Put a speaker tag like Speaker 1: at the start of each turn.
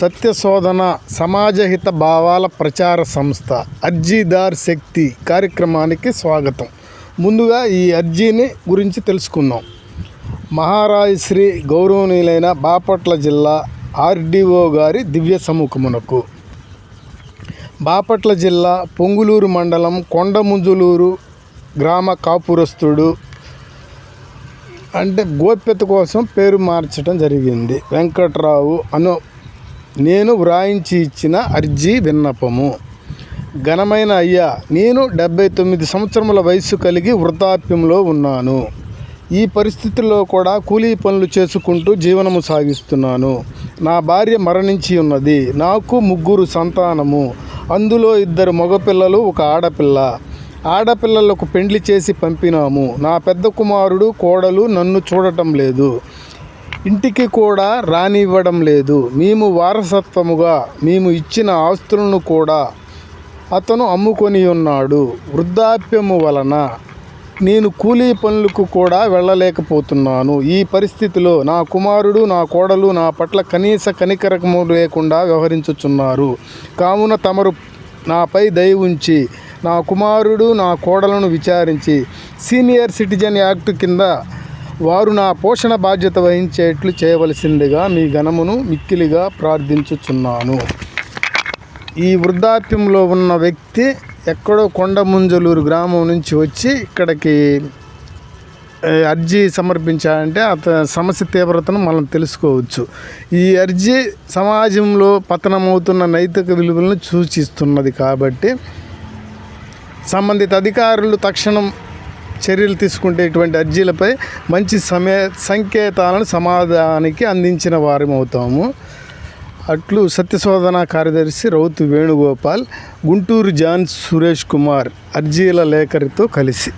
Speaker 1: సత్యశోధన సమాజహిత భావాల ప్రచార సంస్థ అర్జీదార్ శక్తి కార్యక్రమానికి స్వాగతం. ముందుగా ఈ అర్జీని గురించి తెలుసుకుందాం. మహారాజ్ శ్రీ గౌరవనీయులైన బాపట్ల జిల్లా ఆర్డీఓ గారి దివ్య సముఖమునకు. బాపట్ల జిల్లా పొంగులూరు మండలం కొండముంజులూరు గ్రామ కాపురస్తుడు అంటే గోప్యత కోసం పేరు మార్చడం జరిగింది. వెంకట్రావు అను నేను వ్రాయించి ఇచ్చిన అర్జీ విన్నపము. ఘనమైన అయ్యా నేను డెబ్బై తొమ్మిది సంవత్సరముల వయస్సు కలిగి వృద్ధాప్యంలో ఉన్నాను. ఈ పరిస్థితుల్లో కూడా కూలీ పనులు చేసుకుంటూ జీవనము సాగిస్తున్నాను. నా భార్య మరణించి ఉన్నది. నాకు ముగ్గురు సంతానము. అందులో ఇద్దరు మగపిల్లలు ఒక ఆడపిల్ల. ఆడపిల్లలకు పెండ్లి చేసి పంపినాము. నా పెద్ద కుమారుడు కోడలు నన్ను చూడటం లేదు. ఇంటికి కూడా రానివ్వడం లేదు. మేము వారసత్వముగా మేము ఇచ్చిన ఆస్తులను కూడా అతను అమ్ముకొని ఉన్నాడు. వృద్ధాప్యము వలన నేను కూలీ పనులకు కూడా వెళ్ళలేకపోతున్నాను. ఈ పరిస్థితిలో నా కుమారుడు నా కోడలు నా పట్ల కనీస కనికరకము లేకుండా వ్యవహరించుచున్నారు. కావున తమరు నాపై దయ ఉంచి నా కుమారుడు నా కోడలను విచారించి సీనియర్ సిటిజన్ యాక్ట్ కింద వారు నా పోషణ బాధ్యత వహించేట్లు చేయవలసిందిగా మీ ఘనమును మిక్కిలిగా ప్రార్థించుచున్నాను. ఈ వృద్ధాప్యంలో ఉన్న వ్యక్తి ఎక్కడో కొండముంజలూరు గ్రామం నుంచి వచ్చి ఇక్కడికి అర్జీ సమర్పించాలంటే అత సమస్య తీవ్రతను మనం తెలుసుకోవచ్చు. ఈ అర్జీ సమాజంలో పతనమవుతున్న నైతిక విలువలను సూచిస్తున్నది కాబట్టి సంబంధిత అధికారులు తక్షణం చర్యలు తీసుకుంటే ఇటువంటి అర్జీలపై మంచి సమయ సంకేతాలను సమాధానానికి అందించిన వారమవుతాము అట్లు సత్యశోధన కార్యదర్శి రౌతు వేణుగోపాల్ గుంటూరు జాన్ సురేష్ కుమార్ అర్జీల లేఖరితో కలిసి.